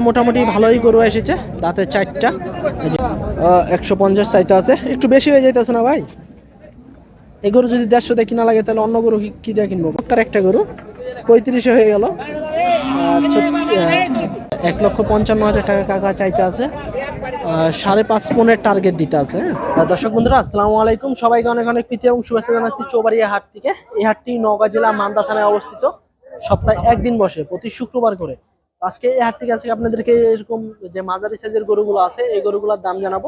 মোটামুটি ভালোই গরু এসেছে, দাঁতের চারটা। একশো পঞ্চাশ চাইতে আছে। একটু বেশি হয়ে যাইতেছে না ভাই? এই গরু যদি দেড়শো দিয়ে কিনা লাগে, তাহলে অন্য গরু কি- দিয়ে কিনবো? তার একটা গরু, পঁয়ত্রিশে হয়ে গেল। এক লক্ষ পঞ্চান্ন হাজার টাকা কাকা চাইতে আছে। সাড়ে পাঁচ পনেরো টার্গেট দিতে আছে হ্যাঁ? দর্শক বন্ধুরা, আসসালামু আলাইকুম। সবাইকে অনেক অনেক প্রীতি এবং শুভেচ্ছা জানাচ্ছি চৌবাড়িয়া হাট থেকে। এই হাটটি নওগাঁ জেলা মান্দা থানায় অবস্থিত। সপ্তাহে একদিন বসে, প্রতি শুক্রবার করে। আজকে এই হাট থেকে আজকে আপনাদেরকে এরকম যে মাঝারি সাইজের গরুগুলো আছে, এই গরুগুলোর দাম জানাব।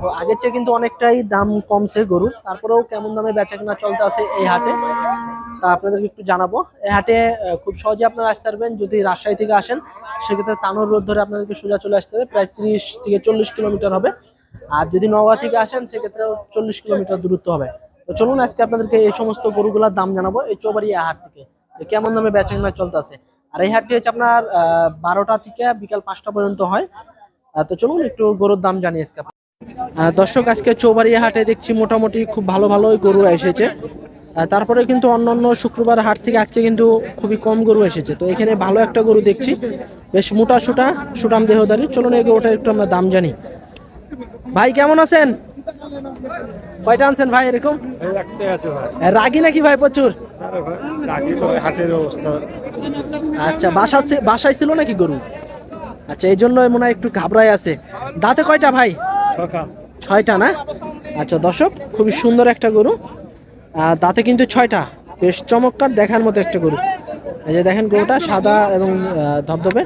তো আগের চেয়ে কিন্তু অনেকটাই দাম কমছে গরুর। তারপরেও কেমন দামে বেচা কেনা চলতে আছে এই হাটে, তা আপনাদেরকে একটু জানাব। এই হাটে খুব সহজে আপনারা আসতে পারবেন। যদি রাজশাহী থেকে আসেন, সেক্ষেত্রে তানোর রোড ধরে আপনাদেরকে সোজা চলে আসতে হবে। প্রায় তিরিশ থেকে চল্লিশ কিলোমিটার হবে। আর যদি নওগাঁ থেকে আসেন সেক্ষেত্রে চল্লিশ কিলোমিটার দূরত্ব হবে। তো চলুন আজকে আপনাদেরকে এই সমস্ত গরুগুলার দাম জানাব এই চৌবাড়িয়া হাট থেকে কেমন দামে বেচা কেনা চলতেছে আর এই হাটটি হচ্ছে আপনার বারোটা থেকে বিকাল পাঁচটা পর্যন্ত হয়। তো চলুন একটু গরুর দাম জানি আজকে। দর্শক আজকে চৌবাড়িয়া হাটে দেখছি মোটামুটি খুব ভালো ভালোই গরু এসেছে। তারপরে কিন্তু অন্যান্য শুক্রবার হাট থেকে আজকে কিন্তু খুবই কম গরু এসেছে। তো এখানে ভালো একটা গরু দেখছি। বেশ মোটা সুটা সুটাম দেহদারি। চলুন এই গরুটার একটু আমরা দাম জানি। ভাই কেমন আছেন? কয়টা আনছেন ভাই এরকম? রাগি নাকি ভাই প্রচুর? হাটের অবস্থা। আচ্ছা বাসা বাসায় ছিল নাকি গরু? আচ্ছা এই জন্য মনে হয় একটু ঘাবড়ায় আছে। দাঁতে কয়টা ভাই? ছয়টা। না? আচ্ছা দর্শক খুবই সুন্দর একটা গরু। দাঁতে কিন্তু ছয়টা। বেশ চমৎকার দেখার মতো একটা গরু। এই যে দেখেন গরুটা সাদা এবং ধবধবে।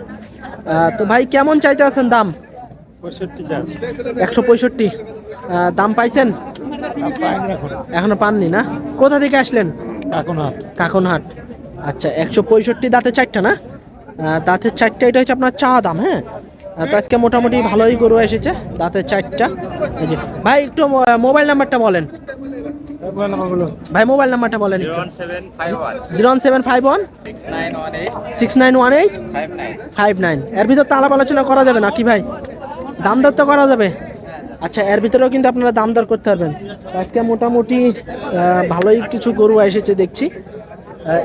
তো ভাই কেমন চাইতে আছেন দাম? একশো পঁয়ষট্টি। দাম পাইছেন? এখনও পাননি না? কোথা থেকে আসলেন? এখন হাট কাকনহাট আচ্ছা একশো পঁয়ষট্টি দাঁতে চারটা না? দাঁতের চারটা এটা হচ্ছে আপনার চা দাম হ্যাঁ? তো আজকে মোটামুটি ভালোই গরু এসেছে দাঁতের চারটা। ভাই একটু মোবাইল নাম্বারটা বলেন। ভাই মোবাইল নাম্বারটা বলেন zero one seven five one. Six nine one eight five nine এর ভিতর তো আলাপ আলোচনা করা যাবে না কি ভাই দাম দর তো করা যাবে আচ্ছা এর ভিতরেও কিন্তু আপনারা দাম দর করতে পারবেন। আজকে মোটামুটি ভালোই কিছু গরু এসেছে দেখছি।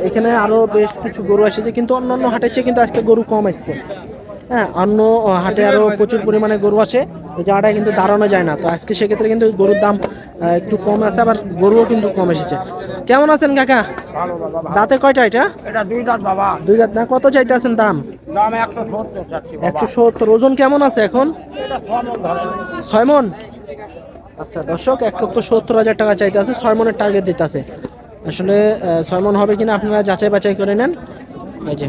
এখানে আরও বেশ কিছু গরু এসেছে, কিন্তু অন্য অন্য হাটের চেয়ে কিন্তু আজকে গরু কম এসছে। হ্যাঁ অন্য হাটে আরও প্রচুর পরিমাণে গরু আছে এই জায়গাটায় কিন্তু দাঁড়ানো যায় না। তো আজকে সেক্ষেত্রে কিন্তু গরুর দাম একটু কম আছে আবার গরুও কিন্তু কম এসেছে। কেমন আছেন কাকা? দাঁতে কয়টা এটা? এটা দুই দাঁত বাবা। দুই দাঁত না কত চাইতে আছেন দাম? দাম একশো সত্তর ওজন কেমন আছে এখন? ছয় মন? আচ্ছা দর্শক এক লক্ষ সত্তর হাজার টাকা চাইতে আছে ছয় মনের টার্গেট দিতে আছে। আসলে ছয় মন হবে কিনা আপনারা যাচাই বাছাই করে নেন। এই যে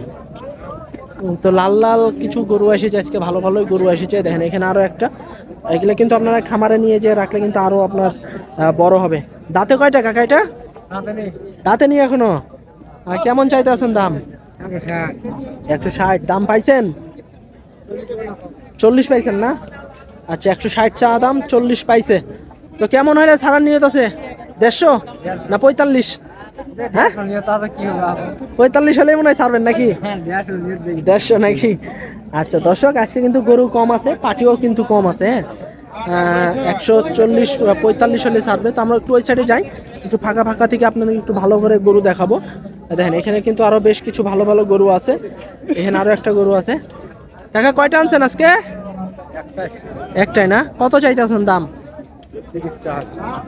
তো লাল লাল কিছু গরু এসেছে আজকে ভালো ভালোই গরু এসেছে দেখেন এখানে আরও একটা। এগুলো কিন্তু আপনারা খামারে নিয়ে যেয়ে রাখলে কিন্তু আরও আপনার বড় হবে। দাঁতে কয়টা কাকা এটা দাঁতে নিয়ে এখনও? কেমন চাইতে আছেন দাম? একশো ষাট। দাম পাইছেন? চল্লিশ পাইছেন না? আচ্ছা একশো ষাট চা দাম চল্লিশ পাইছে। তো কেমন হলে ছাড়ার নিয়ত আছে? দেড়শো? না পঁয়তাল্লিশ? পঁয়তাল্লিশ হলে মনে হয় ছাড়বেন নাকি? দেড়শো নাকি? আচ্ছা দর্শক, আজকে কিন্তু গরু কম আছে, পাটিও কিন্তু কম আছে হ্যাঁ? একশো চল্লিশ পঁয়তাল্লিশ হলে ছাড়বে। তো আমরা একটু ওই সাইডে যাই, একটু ফাঁকা ফাঁকা থেকে আপনাদের একটু ভালো করে গরু দেখাবো। দেখেন, এখানে কিন্তু আরও বেশ কিছু ভালো ভালো গরু আছে। এখানে আরও একটা গরু আছে। কাকা, কয়টা আনছেন আজকে? একটাই না? কত চাইতেছেন দাম?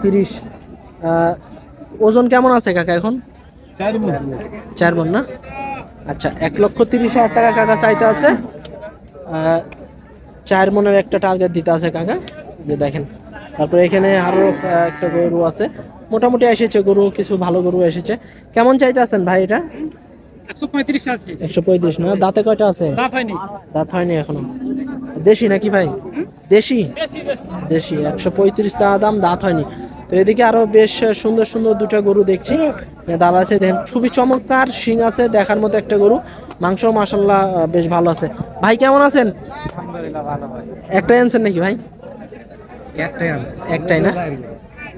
তিরিশ। ওজন কেমন আছে কাকা এখন? চার মন। চার মন না? আচ্ছা এক লক্ষ তিরিশ হাজার টাকা কাকা চাইতে আছে। চার মনের একটা টার্গেট দিতে আছে কাকা। যে দেখেন তারপরে এখানে আরও একটা গরু আছে। মোটামুটি এসেছে গরু কিছু ভালো গরু এসেছে। কেমন চাইতে আছেন ভাই এটা? একশো পঁয়ত্রিশ না? দাঁতে কয়টা আছে? দাঁত হয়নি। দাঁত হয়নি এখনও। দেশি নাকি ভাই? দেশি। দেশি একশো পঁয়ত্রিশ চা দাম দাঁত হয়নি। তো এদিকে আরও বেশ সুন্দর সুন্দর দুটো গরু দেখছি। দাঁড় আছে দেখেন খুবই চমৎকার শিং আছে দেখার মতো একটা গরু। মাংস মাসাল্লাহ বেশ ভালো আছে। ভাই কেমন আছেন? একটাই আনছেন নাকি ভাই? একটাই একটাই না?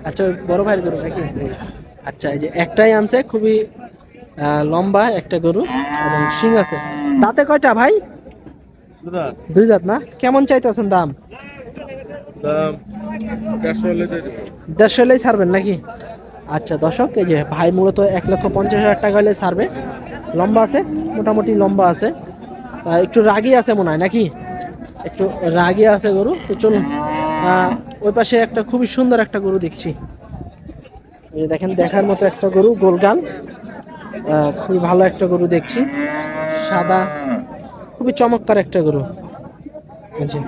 আচ্ছা বড় ভাইয়ের গরু নাকি? আচ্ছা এই যে একটাই আনছে খুবই লম্বা একটা গরু এবং শিং আছে। দাঁতে কয়টা ভাই? দুই দাঁত না? কেমন চাইতেছেন দাম? দেড়শো হলেই ছাড়বেন নাকি? আচ্ছা দর্শক, এই যে ভাই মূলত এক লক্ষ পঞ্চাশ হাজার টাকা হলে ছাড়বে। লম্বা আছে, মোটামুটি লম্বা আছে। তা একটু রাগি আছে মনে হয় নাকি? একটু রাগে আছে গরু, তো চলুন। ওই পাশে একটা খুবই সুন্দর একটা গরু দেখছি। দেখেন, দেখার মতো একটা গরু, গোলগাল। খুবই ভালো একটা গরু দেখছি। সাদা, খুবই চমৎকার একটা গরু। যে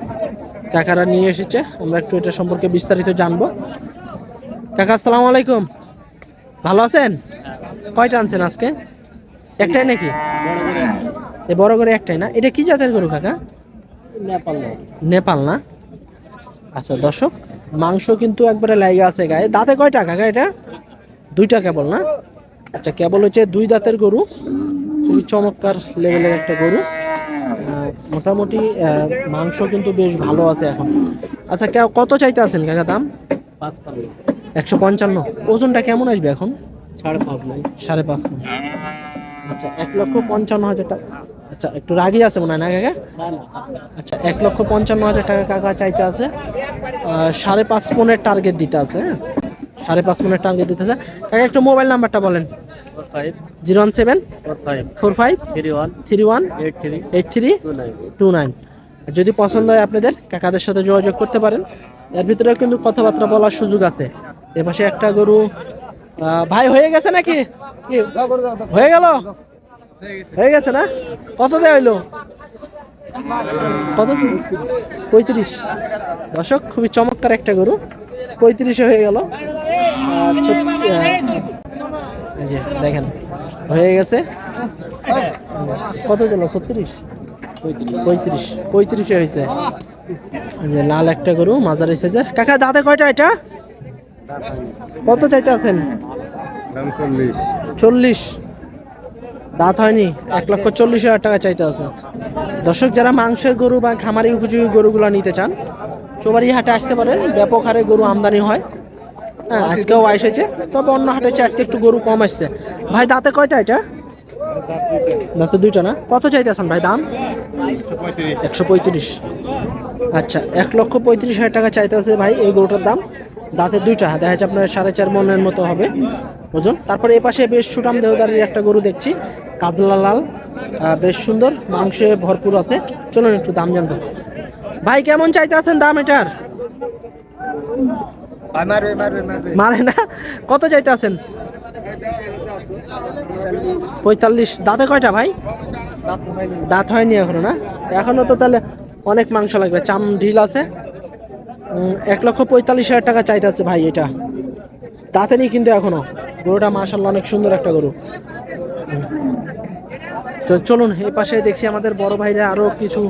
কাকারা নিয়ে এসেছে। আমরা একটু এটা সম্পর্কে বিস্তারিত জানব। কাকা আসসালামু আলাইকুম। ভালো আছেন? কয়টা আনছেন আজকে? একটাই নাকি? এই বড় করে একটাই না? এটা কি জাতের গরু কাকা? নেপাল নেপাল না? আচ্ছা দর্শক মাংস কিন্তু একবারে লাইগা আছে গায়ে। দাঁতে কয়টা কাকা এটা? দুইটা কেবল না? আচ্ছা কেবল হচ্ছে দুই দাঁতের গরু। খুবই চমৎকার লেভেলের একটা গরু। মোটামুটি মাংস কিন্তু বেশ ভালো আছে এখন। আচ্ছা কে- কত চাইতে আছেন কাকা দাম? একশো পঞ্চান্ন। ওজনটা কেমন আসবে এখন? সাড়ে পাঁচ নাই সাড়ে পাঁচ। আচ্ছা এক লক্ষ পঞ্চান্ন হাজার টাকা। আচ্ছা একটু রাগি আছে মনে হয় না কাকা? আচ্ছা এক লক্ষ পঞ্চান্ন হাজার টাকা কাকা চাইতে আছে। সাড়ে পাঁচ পনেরো টার্গেট দিতে আছে হ্যাঁ? সাড়ে পাঁচ পনেরো টার্গেট দিতে আছে। কাকা একটু মোবাইল নাম্বারটা বলেন। Zero one seven four five three one three one eight three eight three two nine two nine যদি পছন্দ হয় আপনাদের কাকাদের সাথে যোগাযোগ করতে পারেন। এর ভিতরে কিন্তু কথাবার্তা বলার সুযোগ আছে। এপাশে একটা গরু ভাই হয়ে গেছে নাকি? হয়ে গেল? হয়ে গেছে না? কত দেয় হইল? কত পঁয়ত্রিশ। দর্শক খুবই চমৎকার একটা গরু। পঁয়ত্রিশে হয়ে গেল আর ছত্রিশ- আহ, এই যে দেখেন হয়ে গেছে? কত দিল ছত্রিশ? পঁয়ত্রিশ। পঁয়ত্রিশে হয়েছে। যে লাল একটা গরু মাঝারি সাইজের। কাকা দাঁতে কয়টা এটা? কত চাইতে আছেন? চল্লিশ। চল্লিশ। দাঁত হয়নি? এক লক্ষ চল্লিশ হাজার টাকা চাইতে আছে। দর্শক যারা মাংসের গরু বা খামারি উপযোগী গরুগুলো নিতে চান চোবারি হাটে আসতে পারেন। ব্যাপক হারে গরু আমদানি হয়। হ্যাঁ আজকেও এসেছে তবে অন্য হাটে আজকে একটু গরু কম আসছে। ভাই দাঁতে কয়টা এটা? দাঁতে দুইটা না? কত চাইতেছেন ভাই দাম? একশো পঁয়ত্রিশ। আচ্ছা এক লক্ষ পঁয়ত্রিশ হাজার টাকা চাইতে আছে ভাই এই গরুটার দাম। দাঁতের দুইটা দেখা যাচ্ছে আপনার সাড়ে চার মনের মতো হবে। ওজন। তারপরে এ পাশে বেশ সুটাম দেহদারির একটা গরু দেখছি কাজলা লাল। বেশ সুন্দর মাংসে ভরপুর আছে। চলুন একটু দাম জানব। ভাই কেমন চাইতে আছেন দাম এটার? মারে না? কত চাইতে আছেন? পঁয়তাল্লিশ। দাঁতে কয়টা ভাই? দাঁত হয়নি এখনও না? এখনও তো তাহলে অনেক মাংস লাগবে। চাম ঢিল আছে। এক লক্ষ পঁয়তাল্লিশ হাজার টাকা চাইতে আছে ভাই এটা। দাঁতে নেই কিন্তু এখনও। গরুটা মার্শাল্লাহ অনেক সুন্দর একটা গরু। তো চলুন, এই পাশে দেখছি আমাদের বড় ভাইরা আরও কিছু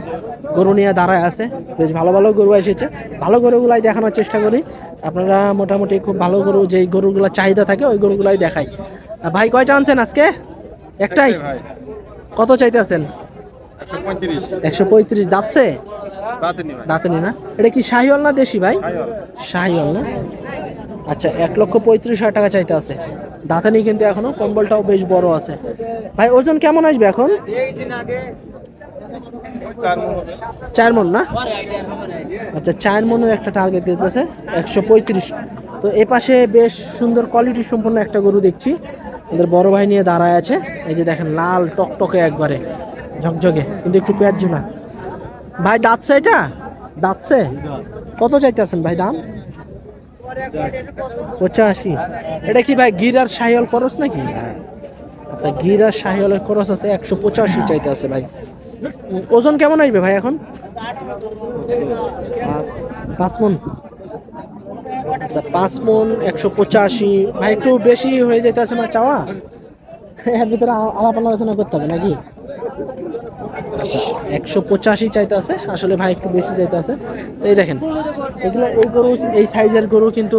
গরু নিয়ে দাঁড়ায় আছে। বেশ ভালো ভালো গরু এসেছে। ভালো গরুগুলাই দেখানোর চেষ্টা করি। আপনারা মোটামুটি খুব ভালো গরু যেই গরুগুলো চাহিদা থাকে ওই গরুগুলাই দেখাই। ভাই কয়টা আনছেন আজকে? একটাই? কত চাইতে আছেন একশো পঁয়ত্রিশ। দাঁতছে? বাতে নি? এটা কি শাহিওয়াল না দেশি ভাই? শাহিওয়াল। না? আচ্ছা এক লক্ষ পঁয়ত্রিশ হাজার টাকা চাইতে আছে। দাঁতে নেই কিন্তু এখনও কম্বলটাও বেশ বড় আছে। ভাই ওজন কেমন আসবে এখন? চার মন না? আচ্ছা চার মনের একটা টার্গেট দিতেছে একশো পঁয়ত্রিশ। তো এ পাশে বেশ সুন্দর কোয়ালিটি সম্পন্ন একটা গরু দেখছি। আমাদের বড় ভাই নিয়ে দাঁড়ায় আছে। এই যে দেখেন, লাল টকটকে একবারে, ঝকঝকে, কিন্তু একটু পেঁয়াজ ঝুলা। ভাই, দাঁতছে এটা? দাঁতছে? কত চাইতেছেন ভাই দাম? পঁচাশি। এটা কি ভাই গির আর শাহিওয়াল খরচ নাকি? আচ্ছা গির আর শাহিওয়ালের খরচ আছে একশো পঁচাশি চাইতে আছে ভাই। ওজন কেমন আসবে ভাই এখন? পাঁচ মন। আচ্ছা পাঁচ মন একশো পঁচাশি। ভাই, একটু বেশি হয়ে যেতেছে না চাওয়া? এর ভিতরে আলাপ আলোচনা করতে হবে নাকি? আচ্ছা একশো পঁচাশি চাইতে আছে আসলে ভাই একটু বেশি চাইতে আছে তো এই দেখেন, এগুলো এই গরু, এই সাইজের গরু কিন্তু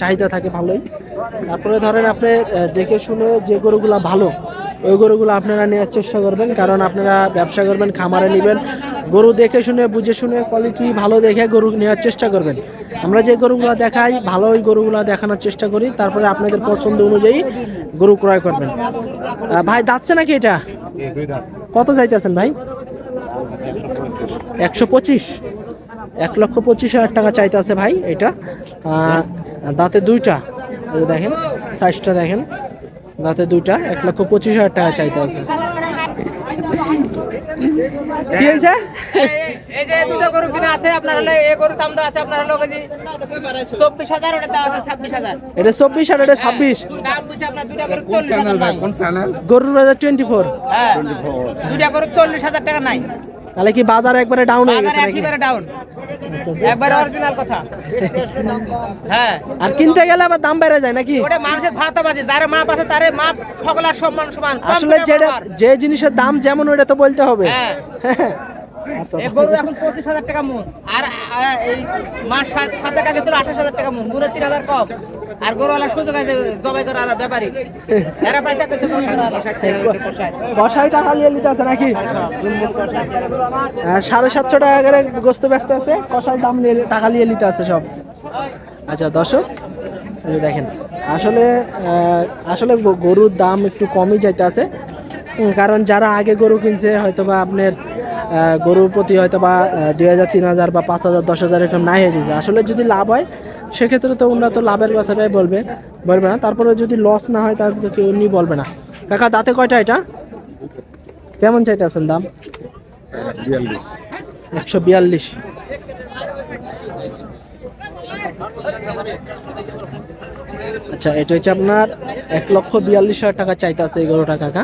চাহিদা থাকে ভালোই। তারপরে ধরেন আপনি দেখে শুনে যে গরুগুলা ভালো, ওই গরুগুলো আপনারা নেওয়ার চেষ্টা করবেন, কারণ আপনারা ব্যবসা করবেন, খামারে নেবেন। গরু দেখে শুনে, বুঝে শুনে কোয়ালিটি ভালো দেখে গরু নেওয়ার চেষ্টা করবেন। আমরা যে গরুগুলো দেখাই, ভালো ওই গরুগুলো দেখানোর চেষ্টা করি, তারপরে আপনাদের পছন্দ অনুযায়ী গরু ক্রয় করবেন। ভাই দাচ্ছে নাকি এটা? কত চাইতেছেন ভাই? একশো পঁচিশ? এক লক্ষ পঁচিশ হাজার টাকা চাইতে আছে ভাই এটা। দাঁতে দুইটা দেখেন সাইজটা দেখেন। দাঁতে দুইটা, এক লক্ষ পঁচিশ হাজার টাকা চাইতে আছে কি হয়েছে? যে দুটো গরু কিনে আছে আপনার হলে এই গরু দাম দেওয়া আছে আপনার হলো কেজি চব্বিশ হাজার ওটা দেওয়া আছে ছাব্বিশ হাজার। এটা চব্বিশ আর এটা ছাব্বিশ। দাম বুঝে আপনার দুটা গরু চল্লিশ হাজার নাই। গরুর বাজার টোয়েন্টি ফোর হ্যাঁ দুটা গরু চল্লিশ হাজার টাকা নাই। তাহলে কি বাজার একবারে ডাউন হয়ে গেছে ডাউন। একবারে অরিজিনাল কথা। হ্যাঁ। আর কিনতে গেলে আবার দাম বেড়ে যায় নাকি? ওটা মানুষের ভাতা বাজে যারা মাপ আছে তারে মাপ সকলের সম্মান সমান। আসলে যে জিনিসের দাম যেমন ওটা তো বলতে হবে। হ্যাঁ। গরু এখন পঁচিশ হাজার টাকা মন। আর এই মাস সাত টাকা ছিল আঠাশ হাজার টাকা মন মনে তিন হাজার কম। আর গরুওয়ালা সুযোগ আছে জবাই করার ব্যাপারী। এরা পয়সা করছে জবাই করার কষাই টাকা নিয়ে নিতে আছে নাকি? সাড়ে সাতশো টাকা করে গোস্ত ব্যস্ত আছে কষাই দাম নিয়ে টাকা নিয়ে নিতে আছে সব। আচ্ছা দর্শক দেখেন আসলে আসলে গরুর দাম একটু কমই যাইতে আছে কারণ যারা আগে গরু কিনছে হয়তো বা আপনার গরুর প্রতি হয়তো বা দুই হাজার তিন হাজার বা পাঁচ হাজার দশ হাজার এরকম নাই হয়ে আসলে যদি লাভ হয় সেক্ষেত্রে তো ওনারা তো লাভের কথাটাই বলবে বলবে না। তারপরে যদি লস না হয় তাহলে তো কেউ এমনি বলবে না। কাকা দাঁতে কয়টা এটা? কেমন চাইতে চাইতেছেন দাম? একশো বিয়াল্লিশ। আচ্ছা এটা হচ্ছে আপনার এক লক্ষ বিয়াল্লিশ হাজার টাকা চাইতেছে এই গরুটা কাকা।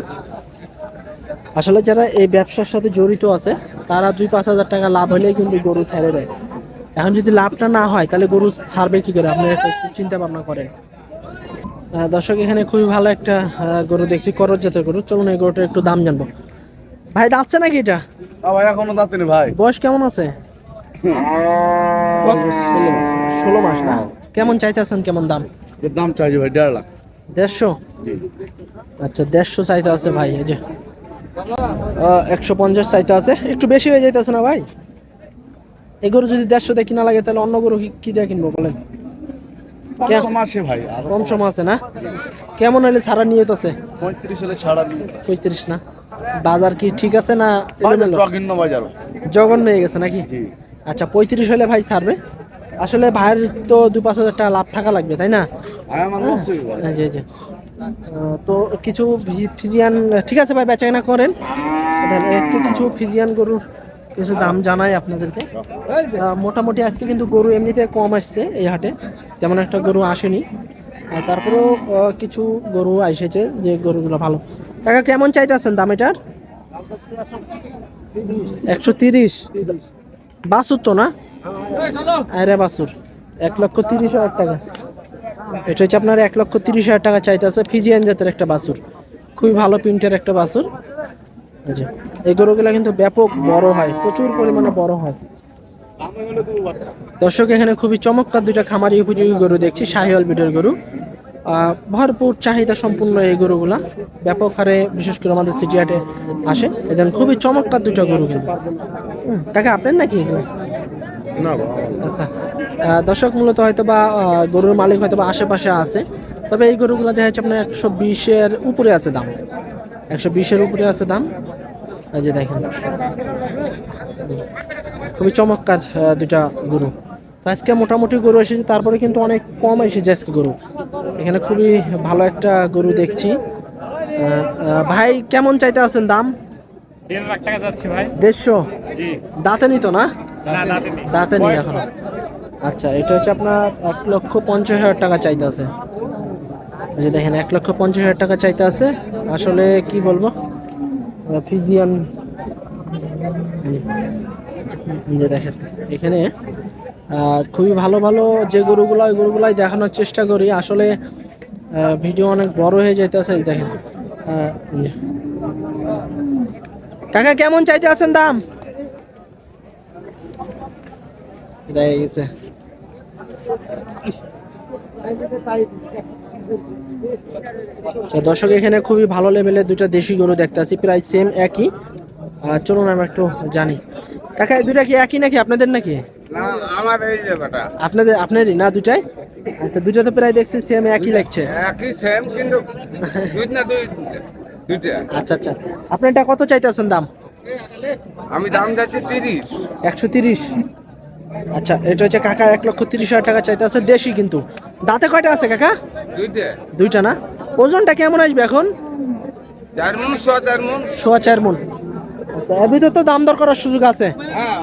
আসলে যারা এই ব্যবসার সাথে জড়িত আছে তারা দুই পাঁচ হাজার টাকা লাভ হলেই কিন্তু গরু ছেড়ে দেয়। এখন যদি লাভটা না হয় তাহলে গরু ছাড়বে কি করে? আপনারা একটু চিন্তা ভাবনা করেন দর্শক এখানে খুবই ভালো একটা গরু দেখছি করজ জাতের গরু। চলুন এই গরুটার একটু দাম জানব। ভাই দাচ্ছে নাকি এটা? ভাই এখনও দাঁতেনি ভাই। বয়স কেমন আছে? ষোলো মাস না? কেমন চাইতেছেন কেমন দাম? দাম চাইছি ভাই দেড় লাখ। দেড়শো? আচ্ছা দেড়শো চাইতে আছে ভাই এই যে। একশো পঞ্চাশ চাইতে আছে। একটু বেশি হয়ে যাইতেছে না ভাই? এই গরু যদি দেড়শো দিয়ে কিনা লাগে তাহলে অন্য গরু কি- দিয়ে কিনবো বলেন? কম আছে না? কেমন হলে ছাড়া নিয়ত আছে? পঁয়ত্রিশ হলে ছাড়া পঁয়ত্রিশ না? বাজার কি ঠিক আছে না এলোমেলো? বাজার। জঘন্য হয়ে গেছে নাকি? আচ্ছা পঁয়ত্রিশ হলে ভাই ছাড়বে? আসলে ভাইয়ের তো দু পাঁচ হাজার টাকা লাভ থাকা লাগবে তাই না? আমার লসই তো কিছু ফিজি- ফিজিয়ান, ঠিক আছে ভাই, বেচাকেনা করেন। আজকে কিছু ফিজিয়ান গরুর কিছু দাম জানাই আপনাদেরকে। মোটামুটি আজকে কিন্তু গরু এমনিতে কম আসছে এই হাটে, তেমন একটা গরু আসেনি। তারপরেও কিছু গরু এসেছে যে গরুগুলো ভালো। কাকা, কেমন চাইতেছেন দাম এটার? একশো তিরিশ। বাসুর তো না? আরে বাসুর, এক লক্ষ তিরিশ হাজার টাকা। এটা হচ্ছে আপনার এক লক্ষ তিরিশ হাজার টাকা চাইতেছে, ফিজিয়ান জাতের একটা বাছুর। খুবই ভালো প্রিন্টের একটা বাছুর। এই গরুগুলো কিন্তু ব্যাপক বড় হয়, প্রচুর পরিমাণে বড় হয়। দর্শক, এখানে খুবই চমৎকার দুইটা খামারি উপযোগী গরু দেখছি, শাহিওয়াল বিটের গরু। ভরপুর চাহিদা সম্পূর্ণ এই গরুগুলা, ব্যাপক হারে, বিশেষ করে আমাদের সিটি হাটে আসে। এখানে খুবই চমৎকার দুইটা গরু কিন্তু। কাকা, আপনার নাকি? আচ্ছা। দর্শক মূলত হয়তো বা গরুর মালিক হয়তো বা আশেপাশে আছে। তবে এই গরুগুলো দেখা যাচ্ছে আপনার একশো বিশের উপরে আছে দাম। একশো বিশের উপরে আছে দাম। এই যে দেখেন। খুবই চমৎকার দুটা গরু। তো আজকে মোটামুটি গরু এসেছে তারপরে কিন্তু অনেক কম এসেছে আজকে গরু। এখানে খুবই ভালো একটা গরু দেখছি। ভাই কেমন চাইতে আছেন দাম? দেড় লাখ টাকা যাচ্ছে ভাই। দেড়শো? দাঁতে নিত না? দাঁতে নেই। এখন। আচ্ছা এটা হচ্ছে আপনার এক লক্ষ পঞ্চাশ হাজার টাকা চাইতে আছে। যে দেখেন এক লক্ষ পঞ্চাশ হাজার টাকা চাইতে আছে। আসলে কি বলব? ফিজিয়ান। যে দেখেন এখানে খুবই ভালো ভালো যে গরুগুলো ওই গরুগুলাই দেখানোর চেষ্টা করি। আসলে ভিডিও অনেক বড় হয়ে যাইতেছে দেখেন। কাকা কেমন চাইতে আছেন দাম? দেখা গেছে। আচ্ছা, দর্শক এখানে খুবই ভালো লেভেলের দুটা দেশি গরু দেখতে আছি প্রায় সেম একই। চলুন আমরা একটু জানি। কাকা দুটা কি একই নাকি? আপনাদের নাকি? আমার এই ব্যাপারটা আপনাদের আপনারই না দুটাই আচ্ছা দুটো তো প্রায় দেখছি সেম একই লাগছে। একই সেম কিন্তু দুই না দুই দুইটা। আচ্ছা আচ্ছা। আপনারটা কত চাইতেছেন দাম? আমি দাম যাচ্ছি তিরিশ। একশো তিরিশ। আচ্ছা এটা হচ্ছে কাকা এক লক্ষ তিরিশ হাজার টাকা চাইতে আছে দেশি কিন্তু। দাঁতে কয়টা আছে কাকা? দুইটা। না? ওজনটা কেমন আসবে এখন? সোয়া চার মন। আচ্ছা এর ভিতরে তো দাম দর করার সুযোগ আছে। হ্যাঁ।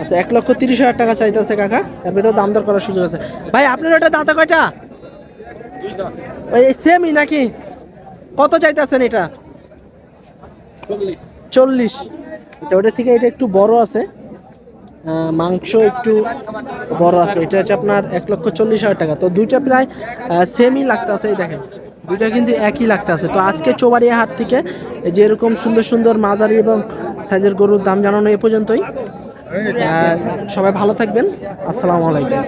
আচ্ছা এক লক্ষ তিরিশ হাজার টাকা চাইতেছে কাকা এর ভিতরে দাম দর করার সুযোগ আছে। ভাই আপনার ওটা দাঁতে কয়টা? ওই সেমই নাকি? কত চাইতেছেন এটা? চল্লিশ। আচ্ছা ওটা থেকে এটা একটু বড় আছে। মাংস একটু বড় আছে। এটা হচ্ছে আপনার এক লক্ষ চল্লিশ হাজার টাকা। তো দুইটা প্রায় সেমই লাগতেছে, এই দেখেন। দুইটা কিন্তু একই লাগতেছে। তো আজকে চোবাড়িয়া হাট থেকে যেরকম সুন্দর সুন্দর মাঝারি এবং সাইজের গরুর দাম জানানো এ পর্যন্তই। সবাই ভালো থাকবেন। আসসালামু আলাইকুম।